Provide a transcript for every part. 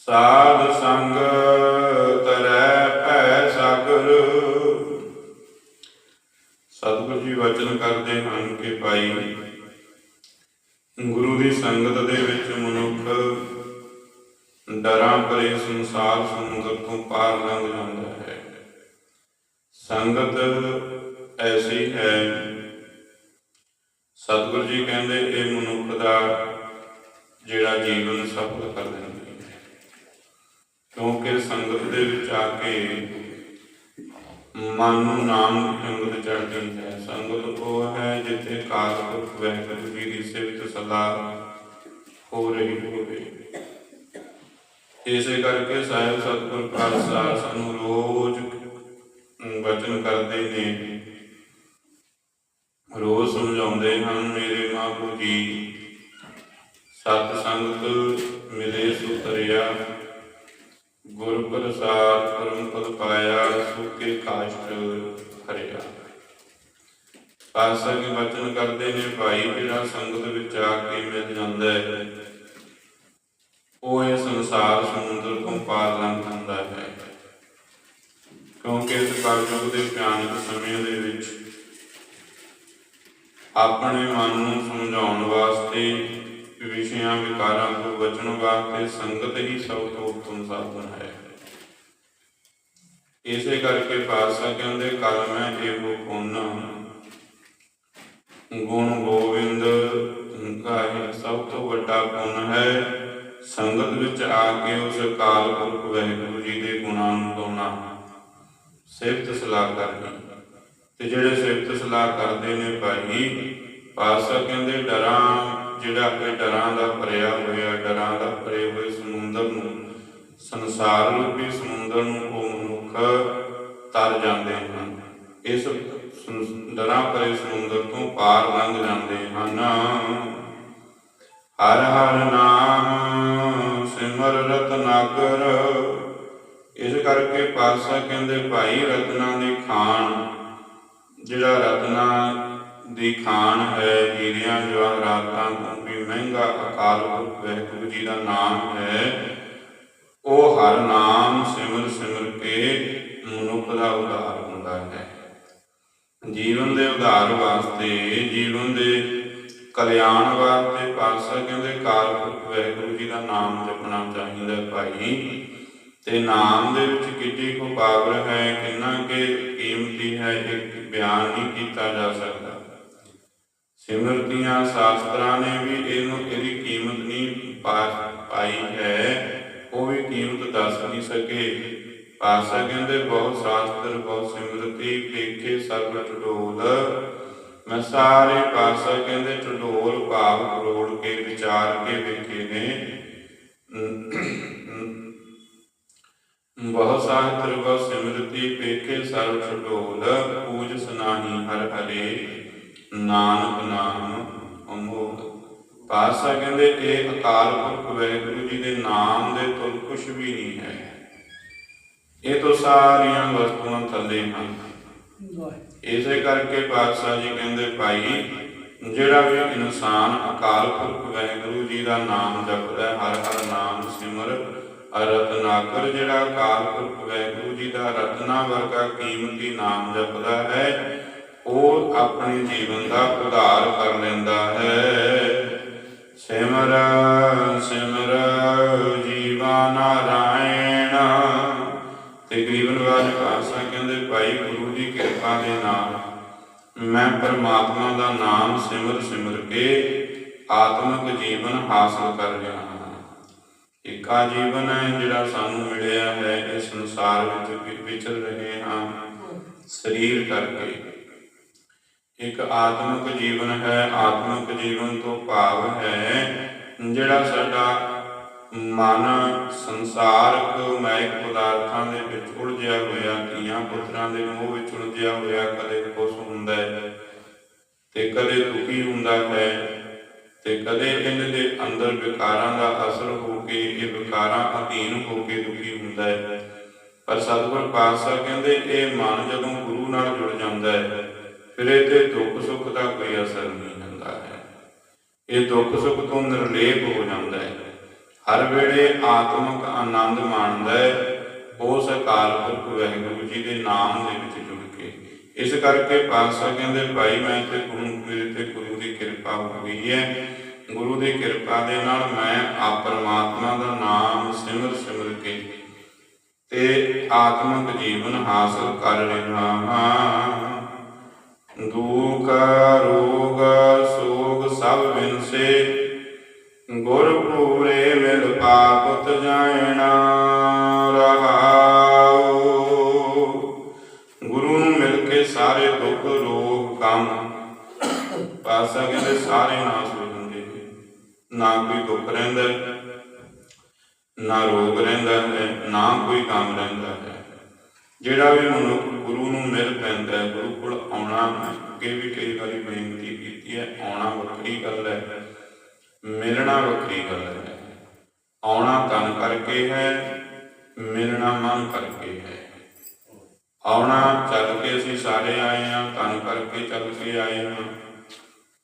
ਸਾਧ ਸੰਗ ਤਰੈ ਭੈ ਸਾਗਰ। ਸਤਿਗੁਰੂ ਜੀ ਵਚਨ ਕਰਦੇ ਹਨ ਕਿ ਭਾਈ, ਗੁਰੂ ਦੀ ਸੰਗਤ ਦੇ ਵਿੱਚ ਮਨੁੱਖ ਡਰਾਂ ਭਰੇ ਸੰਸਾਰ ਸਮੁੰਦਰ ਤੋਂ ਪਾਰ ਲੰਘ ਜਾਂਦਾ ਹੈ। ਸੰਗਤ ਐਸੀ ਹੈ। ਸਤਿਗੁਰੂ ਜੀ ਕਹਿੰਦੇ, ਇਹ ਮਨੁੱਖ ਦਾ ਜਿਹੜਾ ਜੀਵਨ ਸਫਲ ਕਰ ਦਿੰਦਾ ਕਿਉਂਕਿ ਸੰਗਤ ਦੇ ਵਿੱਚ ਆ ਕੇ ਮਨ ਨੂੰ ਨਾਮ ਦੀ ਅੰਗਤ ਚੜ੍ਹਦੀ ਹੈ। ਸੰਗਤ ਉਹ ਹੈ ਜਿੱਥੇ ਕਾਲਪੁਰਖ ਵਾਹਿਗੁਰੂ ਜੀ ਦੀ ਸਿਫਤ ਸਲਾਹ ਹੋ ਰਹੀ ਹੋਵੇ। ਇਸੇ ਕਰਕੇ ਸਾਹਿਬ ਸਤਿਗੁਰ ਖਾਲਸਾ ਸਾਨੂੰ ਰੋਜ਼ ਵਚਨ ਕਰਦੇ ਨੇ। ਰੋਜ਼ ਸਮਝਾਉਂਦੇ ਹਨ, ਮੇਰੇ ਮਾਪੂ ਜੀ, ਸਤ ਸੰਗਤ ਮਿਲੇ ਸੁਤਰਿਆ। ਗੁਰ ਪ੍ਰਸਾਦ ਪਰਮ ਪਦ ਪਾਇਆ, ਸੁਖੇ ਕਾਸ਼ਟ ਹਰਿਆ। ਪਾਸਾ ਕੇ ਵਚਨ ਕਰਦੇ ਨੇ, ਭਾਈ ਜਿਹੜਾ ਸੰਗਤ ਵਿੱਚ ਆ ਕੇ ਮਿਲ ਜਾਂਦਾ ਹੈ, ਉਹ ਇਹ ਸੰਸਾਰ ਸਮੁੰਦਰ ਤੋਂ ਪਾਰ ਲੰਘ ਜਾਂਦਾ ਹੈ। ਕਿਉਂਕਿ ਇਸ ਕਲਯੁਗ ਦੇ ਭਿਆਨਕ ਸਮੇਂ ਦੇ ਵਿੱਚ ਆਪਣੇ ਮਨ ਨੂੰ ਸਮਝਾਉਣ ਵਾਸਤੇ ਵਿਸ਼ਿਆਂ ਵਿਕਾਰਾਂ ਤੋਂ ਬਚਣ ਵਾਸਤੇ ਸੰਗਤ ਹੀ ਸਭ ਤੋਂ ਉੱਤਮ ਸਾਧਨ ਹੈ। ਇਸੇ ਕਰਕੇ ਪਾਤਸ਼ਾਹ ਕਹਿੰਦੇ ਕਲ ਮੈਂ ਇਹੋ ਪੁੰਨ ਗੁਣ ਗੋਬਿੰਦ ਗਾਏ ਸਭ ਤੋਂ ਵੱਡਾ ਪੁੰਨ ਹੈ। ਸੰਗਤ ਵਿੱਚ ਆ ਕੇ ਉਸ ਕਾਲ ਪੁਰਖ ਵਾਹਿਗੁਰੂ ਜੀ ਦੇ ਗੁਣਾਂ ਨੂੰ ਗਾਉਣਾ, ਸਿਫਤ ਸਲਾਹ ਕਰਨੀ। ਤੇ ਜਿਹੜੇ ਸਿਫਤ ਸਲਾਹ ਕਰਦੇ ਨੇ ਭਾਈ, ਪਾਤਸ਼ਾਹ ਕਹਿੰਦੇ ਡਰਾਂ ਜਿਹੜਾ ਕਿ ਡਰਾਂ ਦਾ ਭਰਿਆ ਹੋਇਆ, ਡਰਾਂ ਦਾ ਭਰੇ ਹੋਏ ਸਮੁੰਦਰ ਨੂੰ, ਸੰਸਾਰ ਰੂਪੀ ਸਮੁੰਦਰ ਨੂੰ ਉਹ ਮਨੁੱਖ ਤਰ ਜਾਂਦੇ ਹਨ। ਇਸ ਡਰਾਂ ਭਰੇ ਸਮੁੰਦਰ ਤੋਂ ਪਾਰ ਲੰਘ ਜਾਂਦੇ ਹਨ। ਹਰ ਹਰ ਨਾਮ ਸਿਮਰ ਰਤਨਾਕਰ। ਇਸ ਕਰਕੇ ਪਾਤਸ਼ਾਹ ਕਹਿੰਦੇ, ਭਾਈ ਰਤਨਾ ਦੀ ਖਾਨ ਜਿਹੜਾ ਰਤਨਾ ਦੀ ਖਾਨ ਹੈ ਹੀਰਿਆਂ ਜਵਾਹਰਾਤਾਂ ਤੋਂ ਵੀ ਮਹਿੰਗਾ ਅਕਾਲ ਪੁਰਖ ਵਾਹਿਗੁਰੂ ਜੀ ਦਾ ਨਾਮ ਹੈ। ਉਹ ਹਰ ਨਾਮ ਸਿਮਰ ਸਿਮਰ ਕੇ ਮਨੁੱਖ ਦਾ ਉਧਾਰ ਹੁੰਦਾ ਹੈ। ਜੀਵਨ ਦੇ ਉਧਾਰ ਵਾਸਤੇ, ਜੀਵਨ ਦੇ ਕਲਿਆਣ ਵਾਸਤੇ ਪਾਤਸ਼ਾਹ ਕਹਿੰਦੇ ਕਾਲ ਪੁਰਖ ਵਾਹਿਗੁਰੂ ਜੀ ਦਾ ਨਾਮ ਜਪਣਾ ਚਾਹੀਦਾ ਭਾਈ। ਤੇ ਨਾਮ ਦੇ ਵਿੱਚ ਕਿੱਡੀ ਕੁ ਪਾਵਰ ਹੈ, ਕਿੰਨਾ ਕੇ ਕੀਮਤੀ ਹੈ, ਇਹ ਬਿਆਨ ਨਹੀਂ ਕੀਤਾ ਜਾ ਸਕਦਾ। ਸਿਮਰਤੀਆਂ ਸ਼ਾਸਤਰਾਂ ਨੇ ਵੀ ਇਹਨੂੰ ਇਹਦੀ ਕੀਮਤ ਨਹੀਂ ਪਾਈ ਹੈ, ਉਹ ਵੀ ਕੀਮਤ ਦੱਸ ਨਹੀਂ ਸਕੇ। ਪਾਸਾ ਕਹਿੰਦੇ, ਬਹੁਤ ਸ਼ਾਸਤਰ, ਬਹੁਤ ਸਿਮਰਤੀ ਵੇਖੇ ਸਰਬ ਟਡੋਲ ਮੈਂ ਸਾਰੇ ਪਾਸਾ ਕਹਿੰਦੇ ਟਡੋਲ ਭਾਵ ਕਰੋੜ ਕੇ ਵਿਚਾਰ ਕੇ ਵੇਖੇ ਨੇ। ਬਹੁ ਸਾਸਤਰ ਬਹੁ ਸਿਮਰਤੀ ਵੇਖੇ ਸਰਬ ਟਡੋਲ ਪੂਜ ਸਨਾਹੀ ਹਰ ਹਰੇ। ਨਾਨਕ ਨਾਮ ਅਮੋਲ ਪਾਸਾ ਕਹਿੰਦੇ ਇਹ ਅਕਾਲ ਪੁਰਖ ਵਾਹਿਗੁਰੂ ਜੀ ਦੇ ਨਾਮ ਦੇ ਤੁਲ ਕੁਛ ਵੀ ਨਹੀਂ ਹੈ। ਇਹ ਤਾਂ ਸਾਰੀਆਂ ਵਸਤੂਆਂ ਥੱਲੇ ਹਨ। ਇਸੇ ਕਰਕੇ ਪਾਤਸ਼ਾਹ ਜੀ ਕਹਿੰਦੇ ਭਾਈ ਜਿਹੜਾ ਵੀ ਇਨਸਾਨ ਅਕਾਲ ਪੁਰਖ ਵਾਹਿਗੁਰੂ ਜੀ ਦਾ ਨਾਮ ਜਪਦਾ ਹੈ, ਹਰ ਹਰ ਨਾਮ ਸਿਮਰ ਰਤਨਾਕਰ ਜਿਹੜਾ ਅਕਾਲ ਪੁਰਖ ਵਾਹਿਗੁਰੂ ਜੀ ਦਾ ਰਤਨਾ ਵਰਗਾ ਕੀਮਤੀ ਨਾਮ ਜਪਦਾ ਹੈ ਉਹ ਆਪਣੇ ਜੀਵਨ ਦਾ ਉਧਾਰ ਕਰ ਲੈਂਦਾ ਹੈ। ਸਿਮਰ ਸਿਮਰ ਜੀਵਾ ਨਾਰਾਇਣ। ਤੇ ਗਰੀਬਨ ਵਾਜ ਭਾਸ਼ਾ ਕਹਿੰਦੇ ਭਾਈ ਗੁਰੂ ਦੀ ਕਿਰਪਾ ਦੇ ਨਾਲ ਮੈਂ ਪਰਮਾਤਮਾ ਦਾ ਨਾਮ ਸਿਮਰ ਸਿਮਰ ਕੇ ਆਤਮਿਕ ਜੀਵਨ ਹਾਸਲ ਕਰ ਰਿਹਾ ਹਾਂ। ਇੱਕਾ ਜੀਵਨ ਹੈ ਜਿਹੜਾ ਸਾਨੂੰ ਮਿਲਿਆ ਹੈ ਇਸ ਸੰਸਾਰ ਵਿੱਚ ਵਿਚਰ ਰਹੇ ਹਾਂ। ਸਰੀਰ ਕਰਕੇ ਇੱਕ ਆਤਮਿਕ ਜੀਵਨ ਹੈ, ਆਤਮਿਕ ਜੀਵਨ ਤੋਂ ਭਾਵ ਹੈ, ਜਿਹੜਾ ਸਾਡਾ ਮਨ ਸੰਸਾਰਕ ਮਾਇਕ ਪਦਾਰਥਾਂ ਦੇ ਵਿੱਚ ਉਲਝਿਆ ਹੋਇਆ, ਧੀਆਂ ਪੁੱਤਰਾਂ ਦੇ ਮੋਹ ਵਿੱਚ ਉਲਝਿਆ ਹੋਇਆ, ਕਦੇ ਖੁਸ਼ ਹੁੰਦਾ ਹੈ ਤੇ ਕਦੇ ਦੁਖੀ ਹੁੰਦਾ ਹੈ ਤੇ ਕਦੇ ਇਹਨਾਂ ਦੇ ਅੰਦਰ ਵਿਕਾਰਾਂ ਦਾ ਅਸਰ ਹੋ ਕੇ, ਇਹ ਵਿਕਾਰਾਂ ਅਧੀਨ ਹੋ ਕੇ ਦੁਖੀ ਹੁੰਦਾ ਹੈ। ਪਰ ਸਤਿਗੁਰ ਪਾਤਸ਼ਾਹ ਕਹਿੰਦੇ, ਇਹ ਮਨ ਜਦੋਂ ਗੁਰੂ ਨਾਲ ਜੁੜ ਜਾਂਦਾ ਹੈ ਫਿਰ ਇਹ ਦੁੱਖ ਸੁੱਖ ਦਾ ਕੋਈ ਅਸਰ ਨਹੀਂ ਹੁੰਦਾ ਹੈ ਇਹ ਦੁੱਖ ਸੁੱਖ ਤੋਂ ਨਿਰਲੇਪ ਹੋ ਜਾਂਦਾ ਹੈ ਹਰ ਵੇਲੇ ਆਤਮਿਕ ਆਨੰਦ ਮਾਣਦਾ ਹੈ ਉਸ ਅਕਾਲ ਪੁਰਖ ਵਾਹਿਗੁਰੂ ਜੀ ਦੇ ਨਾਮ ਦੇ ਵਿੱਚ ਜੁੜ ਕੇ ਇਸ ਕਰਕੇ ਪਾਤਸ਼ਾਹ ਕਹਿੰਦੇ ਭਾਈ ਮੈਂ ਤੇ ਗੁਰੂ ਮੇਰੇ ਤੇ ਗੁਰੂ ਦੀ ਕਿਰਪਾ ਹੋ ਗਈ ਹੈ ਗੁਰੂ ਦੀ ਕਿਰਪਾ ਦੇ ਨਾਲ ਮੈਂ ਆ ਪਰਮਾਤਮਾ ਦਾ ਨਾਮ ਸਿਮਰ ਸਿਮਰ ਕੇ ਤੇ ਆਤਮਿਕ ਜੀਵਨ ਹਾਸਲ ਕਰ ਰਿਹਾ ਹਾਂ ਦੁਖ ਰੋਗ ਸੋਗ ਸਭ ਵਿਨਸੇ ਗੁਰ ਪੂਰੇ ਮਿਲ ਪਾਪਤ ਜਾਇਣਾ ਰਹਾਉ ਗੁਰੂ ਨੂੰ ਮਿਲ ਕੇ ਸਾਰੇ ਦੁੱਖ ਰੋਗ ਕੰਮ ਪਾਸਾ ਕਹਿੰਦੇ ਸਾਰੇ ਨਾਸ ਹੋ ਜਾਂਦੇ ਨਾ। ਕੋਈ ਦੁੱਖ ਰਹਿੰਦਾ ਹੈ, ਨਾ ਰੋਗ ਰਹਿੰਦਾ ਹੈ ਨਾ ਕੋਈ ਕੰਮ ਰਹਿੰਦਾ ਹੈ। ਜਿਹੜਾ ਵੀ ਮਨੁੱਖ ਗੁਰੂ ਨੂੰ ਮਿਲ ਪੈਂਦਾ ਹੈ, ਗੁਰੂ ਕੋਲ ਆਉਣਾ ਅੱਗੇ ਵੀ ਕਈ ਵਾਰੀ ਬੇਨਤੀ ਕੀਤੀ ਹੈ, ਆਉਣਾ ਵੱਖਰੀ ਗੱਲ ਹੈ, ਮਿਲਣਾ ਵੱਖਰੀ ਗੱਲ ਹੈ। ਆਉਣਾ ਤਨ ਕਰਕੇ ਹੈ, ਮਿਲਣਾ ਮਨ ਕਰਕੇ ਹੈ। ਆਉਣਾ ਚੱਲ ਕੇ ਅਸੀਂ ਸਾਰੇ ਆਏ ਹਾਂ ਤਨ ਕਰਕੇ ਚੱਲ ਕੇ ਆਏ ਹਾਂ।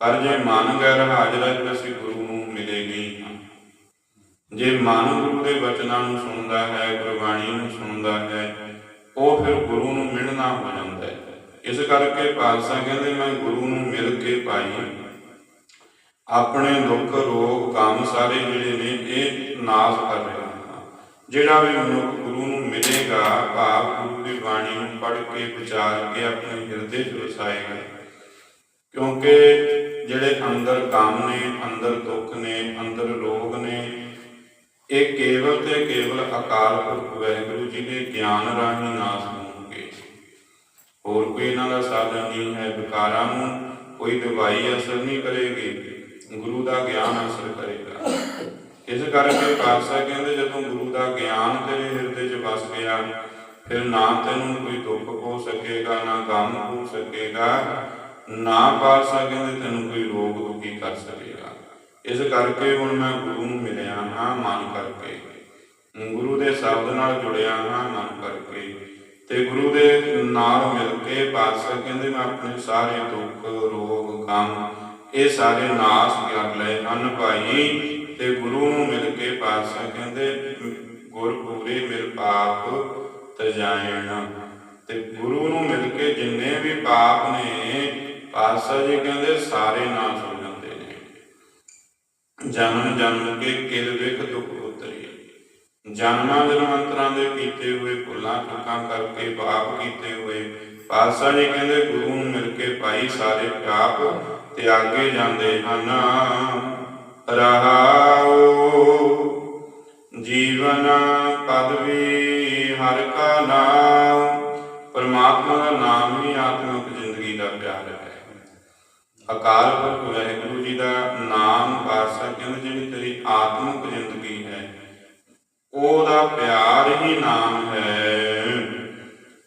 ਪਰ ਜੇ ਮਨ ਗੈਰ ਹਾਜ਼ਰ ਹੈ, ਤਾਂ ਅਸੀਂ ਗੁਰੂ ਨੂੰ ਮਿਲੇ ਨਹੀਂ ਜੇ ਮਨ ਗੁਰੂ ਦੇ ਬਚਨਾਂ ਨੂੰ ਸੁਣਦਾ ਹੈ, ਗੁਰਬਾਣੀ ਨੂੰ ਸੁਣਦਾ ਹੈ ਉਹ ਫਿਰ ਗੁਰੂ ਨੂੰ ਮਿਲਣਾ ਹੋ ਜਾਂਦਾ ਹੈ। ਇਸ ਕਰਕੇ ਪਾਤਸ਼ਾਹ ਕਹਿੰਦੇ, ਮੈਂ ਗੁਰੂ ਨੂੰ ਮਿਲ ਕੇ ਪਾਈ। ਆਪਣੇ ਦੁੱਖ, ਰੋਗ, ਕੰਮ ਸਾਰੇ ਜਿਹੜੇ ਨੇ, ਇਹ ਨਾਸ਼ ਕਰ ਰਿਹਾ ਹਾਂ। ਜਿਹੜਾ ਵੀ ਮਨੁੱਖ ਗੁਰੂ ਨੂੰ ਮਿਲੇਗਾ, ਭਾਵ ਗੁਰੂ ਦੀ ਬਾਣੀ ਨੂੰ ਪੜ੍ਹ ਕੇ, ਵਿਚਾਰ ਕੇ ਆਪਣੇ ਹਿਰਦੇ 'ਚ ਵਸਾਏਗਾ। ਕਿਉਂਕਿ ਜਿਹੜੇ ਅੰਦਰ ਕੰਮ ਨੇ, ਅੰਦਰ ਦੁੱਖ ਨੇ, ਅੰਦਰ ਰੋਗ ਨੇ ਇਹ ਕੇਵਲ ਤੇ ਕੇਵਲ ਅਕਾਲ ਪੁਰਖ ਵਾਹਿਗੁਰੂ ਜੀ ਦੇ ਗਿਆਨ ਰਾਹੀਂ ਨਾਸ ਹੋਣਗੇ। ਹੋਰ ਕੋਈ ਇਹਨਾਂ ਦਾ ਸਾਧਨ ਨਹੀਂ ਹੈ, ਵਿਕਾਰਾਂ ਨੂੰ ਕੋਈ ਦਵਾਈ ਅਸਰ ਨਹੀਂ ਕਰੇਗੀ, ਗੁਰੂ ਦਾ ਗਿਆਨ ਅਸਰ ਕਰੇਗਾ। ਇਸ ਕਰਕੇ ਪਾਤਸ਼ਾਹ ਕਹਿੰਦੇ, ਜਦੋਂ ਗੁਰੂ ਦਾ ਗਿਆਨ ਤੇਰੇ ਹਿਰਦੇ 'ਚ ਵਸ ਗਿਆ, ਫਿਰ ਨਾ ਤੈਨੂੰ ਕੋਈ ਦੁੱਖ ਹੋ ਸਕੇਗਾ, ਨਾ ਗਮ ਹੋ ਸਕੇਗਾ, ਨਾ ਪਾਤਸ਼ਾਹ ਕਹਿੰਦੇ ਤੈਨੂੰ ਕੋਈ ਰੋਗ ਦੁਖੀ ਕਰ ਸਕੇਗਾ। ਇਸ ਕਰਕੇ ਹੁਣ ਮੈਂ ਗੁਰੂ ਨੂੰ ਮਿਲਿਆ ਹਾਂ ਮਨ ਕਰਕੇ। ਗੁਰੂ ਦੇ ਸ਼ਬਦ ਨਾਲ ਜੁੜਿਆ ਹਾਂ ਮਨ ਕਰਕੇ। ਤੇ ਗੁਰੂ ਦੇ ਨਾਲ ਮਿਲ ਕੇ ਪਾਤਸ਼ਾਹ ਕਹਿੰਦੇ, ਮੈਂ ਆਪਣੇ ਸਾਰੇ ਦੁੱਖ, ਰੋਗ, ਗਮ, ਇਹ ਸਾਰੇ ਨਾਸ਼ ਕਰ ਲਏ ਹਨ ਭਾਈ। ਤੇ ਗੁਰੂ ਨੂੰ ਮਿਲ ਕੇ ਪਾਤਸ਼ਾਹ ਕਹਿੰਦੇ ਗੁਰ ਪੂਰੇ ਮਿਲ ਪਾਪ ਤਜਾਇਣ। ਤੇ ਗੁਰੂ ਨੂੰ ਮਿਲ ਕੇ ਜਿੰਨੇ ਵੀ ਪਾਪ ਨੇ, ਪਾਤਸ਼ਾਹ ਜੀ ਕਹਿੰਦੇ, ਸਾਰੇ ਨਾਸ਼ ਜਨਮ ਜਨਮ ਕੇ ਕਿਲ ਵਿਖ ਦੁਖ ਉਤਰੀ। ਜਨਮਾਂ ਜਨਮੰਤਰਾਂ ਦੇ ਕੀਤੇ ਹੋਏ ਭੁੱਲਾਂ ਚੁੱਕਾਂ ਕਰਕੇ ਪਾਪ ਕੀਤੇ ਹੋਏ। ਪਾਤਸ਼ਾਹ ਜੀ ਕਹਿੰਦੇ, ਗੁਰੂ ਨੂੰ ਮਿਲ ਕੇ ਭਾਈ ਸਾਰੇ ਪਾਪ ਤਿਆਗੇ ਜਾਂਦੇ ਹਨ। ਰਹਾਉ ਜੀਵਨ ਪਦਵੀ ਹਰ ਕਾ ਨਾਮ। ਪਰਮਾਤਮਾ ਦਾ ਨਾਮ ਹੀ ਆਤਮਿਕ ਜ਼ਿੰਦਗੀ ਦਾ ਪਿਆਰ ਹੈ। ਅਕਾਲ ਪੁਰਖ ਵਾਹਿਗੁਰੂ ਜੀ ਦਾ ਨਾਮ ਪਾਤਸ਼ਾਹ ਕਹਿੰਦੇ ਜਿਹੜੀ ਤੇਰੀ ਆਤਮਿਕ ਜ਼ਿੰਦਗੀ ਹੈ, ਉਹਦਾ ਪਿਆਰ ਹੀ ਨਾਮ ਹੈ।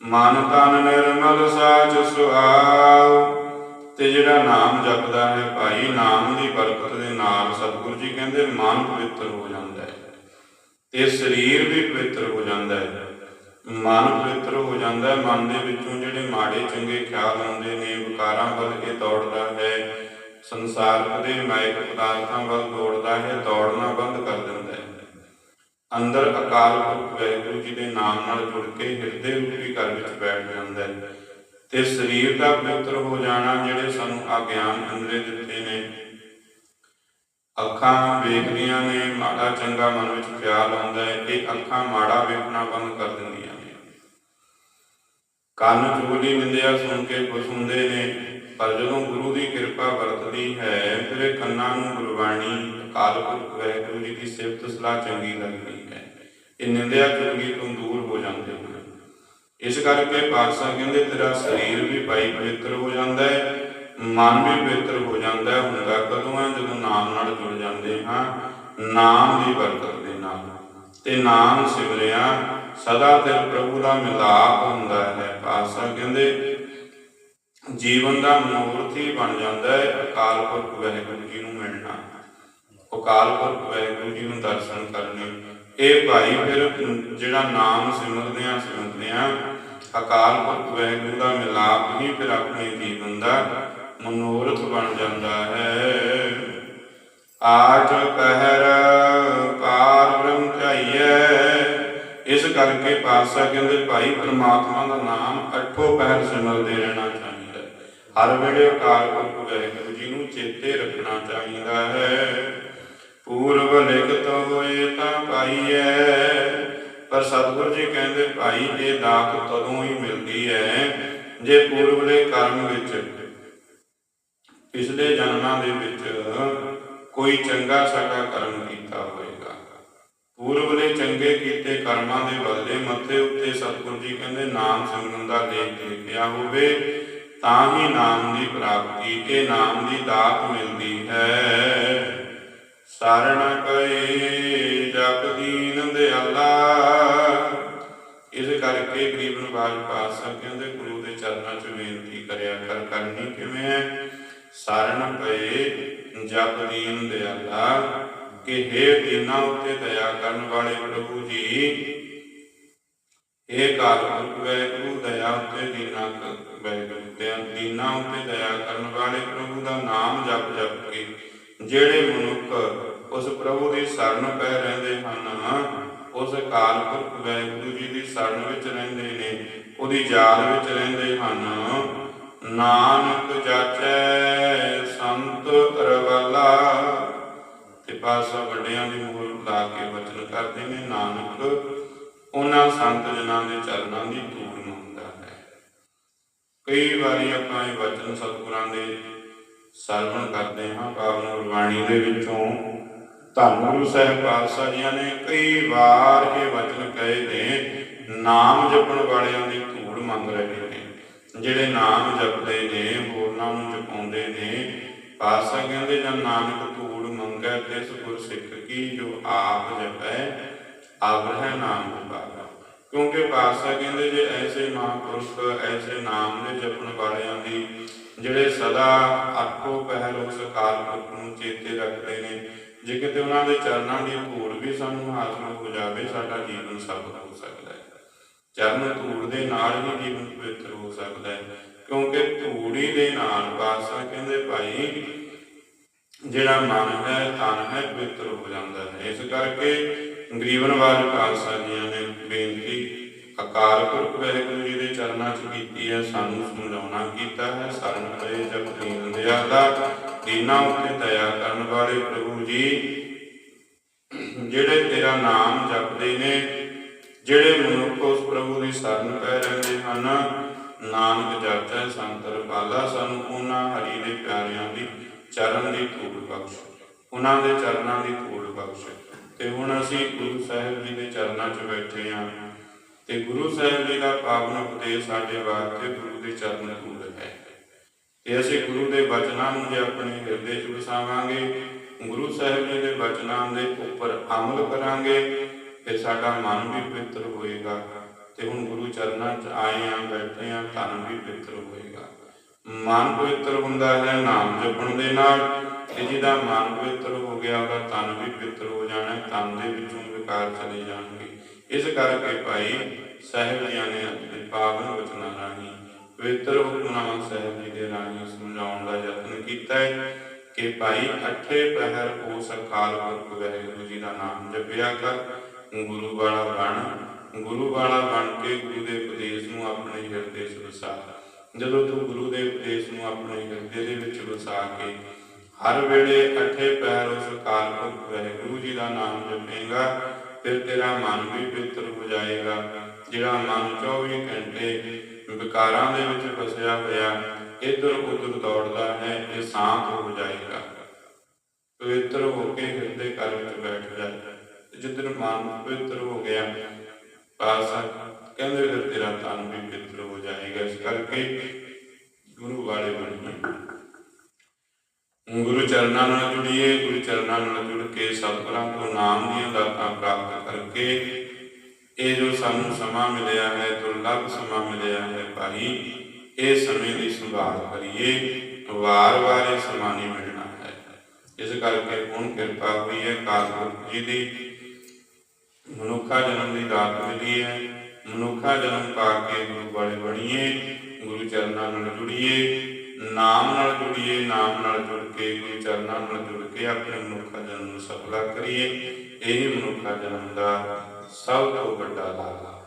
ਮਨ ਤਨ ਨਿਰਮਲ ਸਾਚ ਸੁਆਉ ਤੇ ਜਿਹੜਾ ਨਾਮ ਜਪਦਾ ਹੈ ਭਾਈ, ਨਾਮ ਦੀ ਬਰਕਤ ਦੇ ਨਾਲ ਸਤਿਗੁਰੂ ਜੀ ਕਹਿੰਦੇ ਮਨ ਪਵਿੱਤਰ ਹੋ ਜਾਂਦਾ ਹੈ, ਤੇ ਸਰੀਰ ਵੀ ਪਵਿੱਤਰ ਹੋ ਜਾਂਦਾ ਹੈ। ਮਨ ਪਵਿੱਤਰ ਹੋ ਜਾਂਦਾ ਹੈ, ਮਨ ਦੇ ਵਿੱਚੋਂ ਜਿਹੜੇ ਮਾੜੇ ਚੰਗੇ ਖਿਆਲ ਆਉਂਦੇ ਨੇ, ਵਿਕਾਰਾਂ ਵੱਲ ਇਹ ਦੌੜਦਾ ਹੈ ਸੰਸਾਰਕ ਦੇ ਮਾਇਕ ਪਦਾਰਥਾਂ ਵੱਲ ਦੌੜਦਾ ਹੈ ਦੌੜਨਾ ਬੰਦ ਕਰ ਦਿੰਦਾ ਹੈ। ਅੰਦਰ ਅਕਾਲ ਪੁਰਖ ਵਾਹਿਗੁਰੂ ਜੀ ਦੇ ਨਾਮ ਨਾਲ ਜੁੜ ਕੇ ਹਿਰਦੇ ਰੂਪੀ ਘਰ ਵਿੱਚ ਬੈਠ ਜਾਂਦਾ ਹੈ ਤੇ ਸਰੀਰ ਦਾ ਪਵਿੱਤਰ ਹੋ ਜਾਣਾ ਜਿਹੜੇ ਸਾਨੂੰ ਆ ਗਿਆਨ ਅੰਦਰੇ ਦਿੱਤੇ ਨੇ। ਅੱਖਾਂ ਵੇਖਦੀਆਂ ਨੇ, ਮਾੜਾ ਚੰਗਾ ਮਨ ਵਿੱਚ ਖਿਆਲ ਆਉਂਦਾ ਹੈ ਇਹ ਅੱਖਾਂ ਮਾੜਾ ਵੇਖਣਾ ਬੰਦ ਕਰ ਦਿੰਦੀਆਂ ਨੇ। ਕੰਨ ਚੁਗਲੀ ਨਿੰਦਿਆ ਸੁਣ ਕੇ ਖੁਸ਼ ਹੁੰਦੇ ਨੇ ਪਰ ਜਦੋਂ ਗੁਰੂ ਦੀ ਕਿਰਪਾ ਵਰਤਦੀ ਹੈ, ਫਿਰ ਕੰਨਾਂ ਨੂੰ ਗੁਰਬਾਣੀ, ਅਕਾਲ ਪੁਰਖ, ਵਾਹਿਗੁਰੂ ਜੀ ਦੀ ਸਿਫਤ ਸਲਾਹ ਚੰਗੀ ਲੱਗਦੀ ਹੈ। ਇਹ ਨਿੰਦਿਆ ਚੁਗਲੀ ਤੋਂ ਦੂਰ ਹੋ ਜਾਂਦੇ ਹਨ। ਇਸ ਕਰਕੇ ਪਾਤਸ਼ਾਹ ਕਹਿੰਦੇ, ਤੇਰਾ ਸਰੀਰ ਵੀ ਭਾਈ ਪਵਿੱਤਰ ਹੋ ਜਾਂਦਾ ਹੈ, ਮਨ ਵੀ ਪਵਿੱਤਰ ਹੋ ਜਾਂਦਾ ਹੈ। ਹੁੰਦਾ ਕਦੋਂ ਹੈ? ਜਦੋਂ ਨਾਮ ਨਾਲ ਜੁੜ ਜਾਂਦੇ ਹਾਂ, ਨਾਮ ਦੀ ਬਰਕਤ ਦੇ ਨਾਲ। ਤੇ ਨਾਮ ਸਿਮਰਿਆ, ਸਦਾ ਤੇ ਪ੍ਰਭੂ ਦਾ ਮਿਲਾਪ ਹੁੰਦਾ ਹੈ। ਪਾਤਸ਼ਾਹ ਕਹਿੰਦੇ ਜੀਵਨ ਦਾ ਮਨੋਰਥ ਹੀ ਬਣ ਜਾਂਦਾ ਹੈ, ਅਕਾਲ ਪੁਰਖ ਵਾਹਿਗੁਰੂ ਜੀ ਨੂੰ ਮਿਲਣਾ। ਅਕਾਲ ਪੁਰਖ ਵਾਹਿਗੁਰੂ ਜੀ ਨੂੰ ਦਰਸ਼ਨ ਕਰਨੇ। ਇਹ ਭਾਈ ਫਿਰ ਜਿਹੜਾ ਨਾਮ ਸਿਮਰਦੇ ਆ ਸਿਮਰਦੇ ਆ ਅਕਾਲ ਪੁਰਖ ਵਾਹਿਗੁਰੂ ਦਾ ਮਿਲਾਪ ਹੀ ਫਿਰ ਆਪਣੇ ਜੀਵਨ ਦਾ ਮਨੋਰਥ ਬਣ ਜਾਂਦਾ ਹੈ। ਆਜ ਪਹਿਰ ਪਾਰ ਬ੍ਰਹਮ ਧਿਆਈਐ ਇਸ ਕਰਕੇ ਪਾਤਸ਼ਾਹ ਕਹਿੰਦੇ, ਭਾਈ ਪ੍ਰਮਾਤਮਾ ਦਾ ਨਾਮ ਅਠੋ ਪਹਿਰ ਸਿਮਰਦੇ ਰਹਿਣਾ ਚਾਹੀਦਾ ਹਰ ਵੇਲੇ ਅਕਾਲ ਪੁਰਖ ਵਾਹਿਗੁਰੂ ਜੀ ਨੂੰ ਚੇਤੇ ਰੱਖਣਾ ਚਾਹੀਦਾ ਹੈ। ਪੂਰਵ ਲਿਖਤ ਹੋਏ ਤਾਂ ਪਾਈਐ, ਪਰ ਸਤਿਗੁਰੂ ਜੀ ਕਹਿੰਦੇ ਭਾਈ ਇਹ ਦਾਤ ਤਦੋਂ ਹੀ ਮਿਲਦੀ ਹੈ ਜੇ ਪੂਰਵਲੇ ਕਰਮ ਵਿੱਚ, ਪਿਛਲੇ ਜਨਮਾਂ ਦੇ ਵਿੱਚ ਕੋਈ ਚੰਗਾ ਸਾਡਾ ਕਰਮ ਕੀਤਾ ਹੋਵੇਗਾ ਪੂਰਵਲੇ ਚੰਗੇ ਕੀਤੇ ਕਰਮਾਂ ਦੇ ਬਦਲੇ ਮੱਥੇ ਉੱਤੇ ਸਤਿਗੁਰੂ ਜੀ ਕਹਿੰਦੇ, ਨਾਮ ਸਿਮਰਨ ਦਾ ਲੇਖ ਲਿਖਿਆ ਹੋਵੇ ਤਾਂ ਹੀ ਨਾਮ ਦੀ ਪ੍ਰਾਪਤੀ ਇਹ ਨਾਮ ਦੀ ਦਾਤ ਮਿਲਦੀ ਹੈ। ਸਰਣ ਕਏ ਜਪ ਦੀਨ ਦਿਆਲਾ। ਇਸ ਕਰਕੇ ਗਰੀਬ ਨਿਵਾਜ ਪਾਤਸ਼ਾਹ ਕਹਿੰਦੇ, ਗੁਰੂ ਦੇ ਚਰਨਾਂ 'ਚ ਬੇਨਤੀ ਕਰਿਆ ਕਰ, ਕਰਨੀ ਕਿਵੇਂ ਹੈ? ਸਰਣ ਪਏ ਜਪ ਦੀਨ ਦਿਆਲਾ। ਕਿ ਹੇ ਦੀਨਾਂ ਉੱਤੇ ਦਇਆ ਕਰਨ ਵਾਲੇ ਪ੍ਰਭੂ ਜੀ ਇਹ ਕਾਲ ਪੁਰਖ ਵੈਗੁਰੂ ਦਇਆ ਉੱਤੇ ਦੀਨਾ ਵੈਗੁਰੂ ਤੇ ਦੀਨਾ ਉੱਤੇ ਦਇਆ ਕਰਨ ਵਾਲੇ ਪ੍ਰਭੂ ਦਾ ਨਾਮ ਜਪ ਜਪ ਕੇ, ਜਿਹੜੇ ਮਨੁੱਖ ਉਸ ਪ੍ਰਭੂ ਦੀ ਸ਼ਰਨ ਪੈ ਰਹਿੰਦੇ ਹਨ, ਉਸ ਕਾਲ ਪੁਰਖ ਵੈਗੁਰੂ ਜੀ ਦੀ ਸ਼ਰਨ ਵਿੱਚ ਰਹਿੰਦੇ ਨੇ, ਉਹਦੀ ਯਾਦ ਵਿੱਚ ਰਹਿੰਦੇ ਹਨ। ਨਾਨਕ ਜਾਚੈ ਸੰਤ ਰਵਾਲਾ ਤੇ ਪਾਸਾ ਵੱਡਿਆਂ ਦੀ ਮੋਹਰ ਲਾ ਕੇ ਵਚਨ ਕਰਦੇ ਨੇ, ਨਾਨਕ ਉਹਨਾਂ ਸੰਤ ਜਨਾਂ ਦੇ ਚਰਨਾਂ ਦੀ ਧੂੜ ਮੰਗਦਾ ਹੈ। ਕਈ ਵਾਰੀ ਆਪਾਂ ਇਹ ਵਚਨ ਸਤਿਗੁਰਾਂ ਦੇ ਸਰਵਣ ਕਰਦੇ ਹਾਂ ਪਾਵਨ ਗੁਰਬਾਣੀ ਦੇ ਵਿੱਚੋਂ। ਧੰਨ ਗੁਰੂ ਸਾਹਿਬ ਪਾਤਸ਼ਾਹ ਜੀਆਂ ਨੇ ਕਈ ਵਾਰ ਇਹ ਵਚਨ ਕਹੇ ਨੇ, ਨਾਮ ਜਪਣ ਵਾਲਿਆਂ ਦੀ ਧੂੜ ਮੰਗ ਰਹੇ ਨੇ। ਜਿਹੜੇ ਨਾਮ ਜਪਦੇ ਨੇ, ਹੋਰਨਾਂ ਨੂੰ ਜਪਾਉਂਦੇ ਨੇ, ਪਾਤਸ਼ਾਹ ਕਹਿੰਦੇ ਜਨ ਨਾਨਕ ਧੂੜ ਮੰਗੈ, ਤਿਸ ਗੁਰ ਸਿੱਖ ਕੀ ਜੋ ਆਪ ਜਪੈ ਆਪ ਨਾਮ ਜਪਾਗਾ ਕਿਉਂਕਿ ਪਾਤਸ਼ਾਹ ਕਹਿੰਦੇ ਜੇ ਐਸੇ ਮਹਾਂਪੁਰਖ ਐਸੇ ਨਾਮ ਦੇ ਜਪਣ ਵਾਲਿਆਂ ਦੀ, ਜਿਹੜੇ ਸਦਾ ਆਖੋ ਪਹਿਲ ਉਸ ਅਕਾਲ ਪੁਰਖ ਨੂੰ ਚੇਤੇ ਰੱਖਦੇ ਨੇ, ਜੇ ਕਿਤੇ ਉਹਨਾਂ ਦੇ ਚਰਨਾਂ ਦੀ ਧੂੜ ਵੀ ਸਾਨੂੰ ਹਾਸਲ ਹੋ ਜਾਵੇ, ਸਾਡਾ ਜੀਵਨ ਸਫਲ ਹੋ ਸਕਦਾ ਹੈ। ਚਰਨ ਧੂੜ ਦੇ ਨਾਲ ਹੀ ਜੀਵਨ ਪਵਿੱਤਰ ਹੋ ਸਕਦਾ ਹੈ। ਕਿਉਂਕਿ ਧੂੜੀ ਦੇ ਨਾਲ ਪਾਤਸ਼ਾਹ ਕਹਿੰਦੇ ਭਾਈ, ਜਿਹੜਾ ਮਨ ਹੈ, ਤਨ ਹੈ, ਪਵਿੱਤਰ ਹੋ ਜਾਂਦਾ ਹੈ। ਇਸ ਕਰਕੇ ਗਰੀਬਨਵਾਜ ਖਾਲਸਾ ਜੀਆਂ ਨੇ ਬੇਨਤੀ। ਅਕਾਲ ਪੁਰਖ ਵਾਹਿਗੁਰੂ ਜੀ ਦੇ ਚਰਨਾਂ 'ਚ ਕੀਤੀ ਹੈ, ਸਾਨੂੰ ਸਮਝਾਉਣਾ ਕੀਤਾ ਹੈ, ਸਰਨ ਪਏ ਜਪ ਦੀਨ ਦਿਆਲਾ ਦੀਨਾਂ ਉੱਤੇ ਦਇਆ ਕਰਨ ਵਾਲੇ ਪ੍ਰਭੂ ਜੀ, ਜਿਹੜੇ ਤੇਰਾ ਨਾਮ ਜਪਦੇ ਨੇ, ਜਿਹੜੇ ਮਨੁੱਖ ਉਸ ਪ੍ਰਭੂ ਦੀ ਸ਼ਰਨ ਪੈ ਰਹਿੰਦੇ ਹਨ, ਨਾਨਕ ਜਪਦਾ ਸੰਤ ਰਪਾਲਾ ਸਾਨੂੰ ਉਹਨਾਂ ਹਰੀ ਦੇ ਪਿਆਰਿਆਂ ਦੀ ਚਰਨ ਦੀ ਧੂੜ ਬਖਸ਼, ਉਹਨਾਂ ਦੇ ਚਰਨਾਂ ਦੀ ਧੂੜ ਬਖਸ਼। ਤੇ ਹੁਣ ਅਸੀਂ ਗੁਰੂ ਸਾਹਿਬ ਜੀ ਦੇ ਚਰਨਾਂ 'ਚ ਬੈਠੇ ਹਾਂ ਤੇ ਗੁਰੂ ਸਾਹਿਬ ਜੀ ਦਾ ਪਾਵਨ ਉਪਦੇਸ਼ ਸਾਡੇ ਵਾਸਤੇ ਗੁਰੂ ਦੇ ਚਰਨ ਧੂੜ ਹੈ। ਤੇ ਅਸੀਂ ਗੁਰੂ ਦੇ ਬਚਨਾਂ ਨੂੰ ਜੇ ਆਪਣੇ ਹਿਰਦੇ 'ਚ ਵਸਾਵਾਂਗੇ, ਗੁਰੂ ਸਾਹਿਬ ਜੀ ਦੇ ਬਚਨਾਂ ਦੇ ਉੱਪਰ ਅਮਲ ਕਰਾਂਗੇ ਤੇ ਸਾਡਾ ਮਨ ਵੀ ਪਵਿੱਤਰ ਹੋਏਗਾ ਤੇ ਹੁਣ ਗੁਰੂ ਚਰਨਾਂ 'ਚ ਆਏ ਆਂ ਬੈਠੇ ਆਂ ਤਨ ਵੀ ਪਵਿੱਤਰ ਹੋਏਗਾ। ਮਨ ਪਵਿੱਤਰ ਹੁੰਦਾ ਹੈ, ਨਾਮ ਜਪਣ ਦੇ ਨਾਲ। ਤੇ ਜਿਹਦਾ ਮਨ ਪਵਿੱਤਰ ਹੋ ਗਿਆ, ਉਹਦਾ ਤਨ ਵੀ ਪਵਿੱਤਰ ਹੋ ਜਾਣਾ ਤਨ ਦੇ ਵਿੱਚੋਂ ਵਿਕਾਰ ਚਲੇ ਜਾਣਗੇ। ਇਸ ਕਰਕੇ ਭਾਈ ਸਾਹਿਬ ਜੀਆਂ ਨੇ ਆਪਣੇ ਪਾਵਨ ਵਚਨਾਂ ਰਾਹੀਂ, ਪਵਿੱਤਰ ਹੁਕਮਨਾਮਾ ਸਾਹਿਬ ਜੀ ਦੇ ਰਾਹੀਂ ਸਮਝਾਉਣ ਦਾ ਯਤਨ ਕੀਤਾ ਹੈ ਕਿ ਭਾਈ ਅੱਠੇ ਪਹਿਰ ਉਸ ਅਕਾਲ ਪੁਰਖ ਵਾਹਿਗੁਰੂ ਜੀ ਦਾ ਨਾਮ ਜਪਿਆ ਕਰ। ਗੁਰੂ ਵਾਲਾ ਬਣ, ਗੁਰੂ ਵਾਲਾ ਬਣ ਕੇ ਗੁਰੂ ਦੇ ਉਪਦੇਸ਼ ਨੂੰ ਆਪਣੇ ਹਿਰਦੇ 'ਚ ਵਸਾ। ਜਦੋਂ ਤੂੰ ਗੁਰੂ ਦੇ ਉਪਦੇਸ਼ ਨੂੰ ਆਪਣੇ ਹਿਰਦੇ ਦੇ ਵਿੱਚ ਵਸਾ ਕੇ ਹਰ ਵੇਲੇ ਅਠੇ ਪਹਿਰ ਉਸ ਅਕਾਲ ਪੁਰਖ ਵਾਹਿਗੁਰੂ ਜੀ ਦਾ ਨਾਮ ਜਪੇਗਾ, ਫਿਰ ਤੇਰਾ ਮਨ ਵੀ ਪਵਿੱਤਰ ਹੋ ਜਾਏਗਾ। ਜਿਹੜਾ ਮਨ 24 ਘੰਟੇ ਵਿਕਾਰਾਂ ਦੇ ਵਿੱਚ ਫਸਿਆ ਹੋਇਆ, ਇੱਧਰ ਉਧਰ ਦੌੜਦਾ ਹੈ, ਇਹ ਸ਼ਾਂਤ ਹੋ ਜਾਏਗਾ। ਪਵਿੱਤਰ ਹੋ ਕੇ ਹਿਰਦੇ ਘਰ ਵਿੱਚ ਬੈਠ ਜਾਏ ਤੇ ਜਿੱਦਨ ਮਨ ਪਵਿੱਤਰ ਹੋ ਗਿਆ, ਪਾਸਾ ਕਹਿੰਦੇ ਫਿਰ ਤੇਰਾ ਤਨ ਵੀ ਪਵਿੱਤਰ ਹੋ ਜਾਏਗਾ, ਇਸ ਕਰਕੇ ਗੁਰੂ ਵਾਲੇ ਬਣੀਏ ਗੁਰੂ ਚਰਨਾਂ ਨਾਲ ਜੁੜੀਏ, ਗੁਰੂ ਚਰਨਾਂ ਨਾਲ ਜੁੜ ਕੇ ਸਤਿਗੁਰਾਂ ਤੋਂ ਨਾਮ ਦੀਆਂ ਦਾਤਾਂ ਪ੍ਰਾਪਤ ਕਰਕੇ ਇਹ ਜੋ ਸਾਨੂੰ ਸਮਾਂ ਮਿਲਿਆ ਹੈ, ਦੁਰਲੱਭ ਸਮਾਂ ਮਿਲਿਆ ਹੈ ਭਾਈ, ਇਹ ਸਮੇਂ ਦੀ ਸੰਭਾਲ ਕਰੀਏ। ਵਾਰ-ਵਾਰ ਇਹ ਸਮਾਂ ਨਹੀਂ ਮਿਲਣਾ ਹੈ। ਇਸ ਕਰਕੇ ਹੁਣ ਕਿਰਪਾ ਹੋਈ ਹੈ ਕਾਲਪੁਰਖ ਜੀ ਦੀ। ਮਨੁੱਖਾ ਜਨਮ ਦੀ ਦਾਤ ਮਿਲੀ ਹੈ। ਮਨੁੱਖਾ ਜਨਮ ਪਾ ਕੇ ਗੁਰੂ ਵਾਲੇ ਬਣੀਏ, ਗੁਰੂ ਚਰਨਾਂ ਨਾਲ ਜੁੜੀਏ, ਨਾਮ ਨਾਲ ਜੁੜੀਏ, ਨਾਮ ਨਾਲ ਜੁੜ ਕੇ, ਗੁਰੂ ਚਰਨਾਂ ਨਾਲ ਜੁੜ ਕੇ ਆਪਣੇ ਮਨੁੱਖਾ ਜਨਮ ਨੂੰ ਸਫਲਾ ਕਰੀਏ, ਇਹ ਮਨੁੱਖਾ ਜਨਮ ਦਾ ਸਭ ਤੋਂ ਵੱਡਾ ਲਾਭ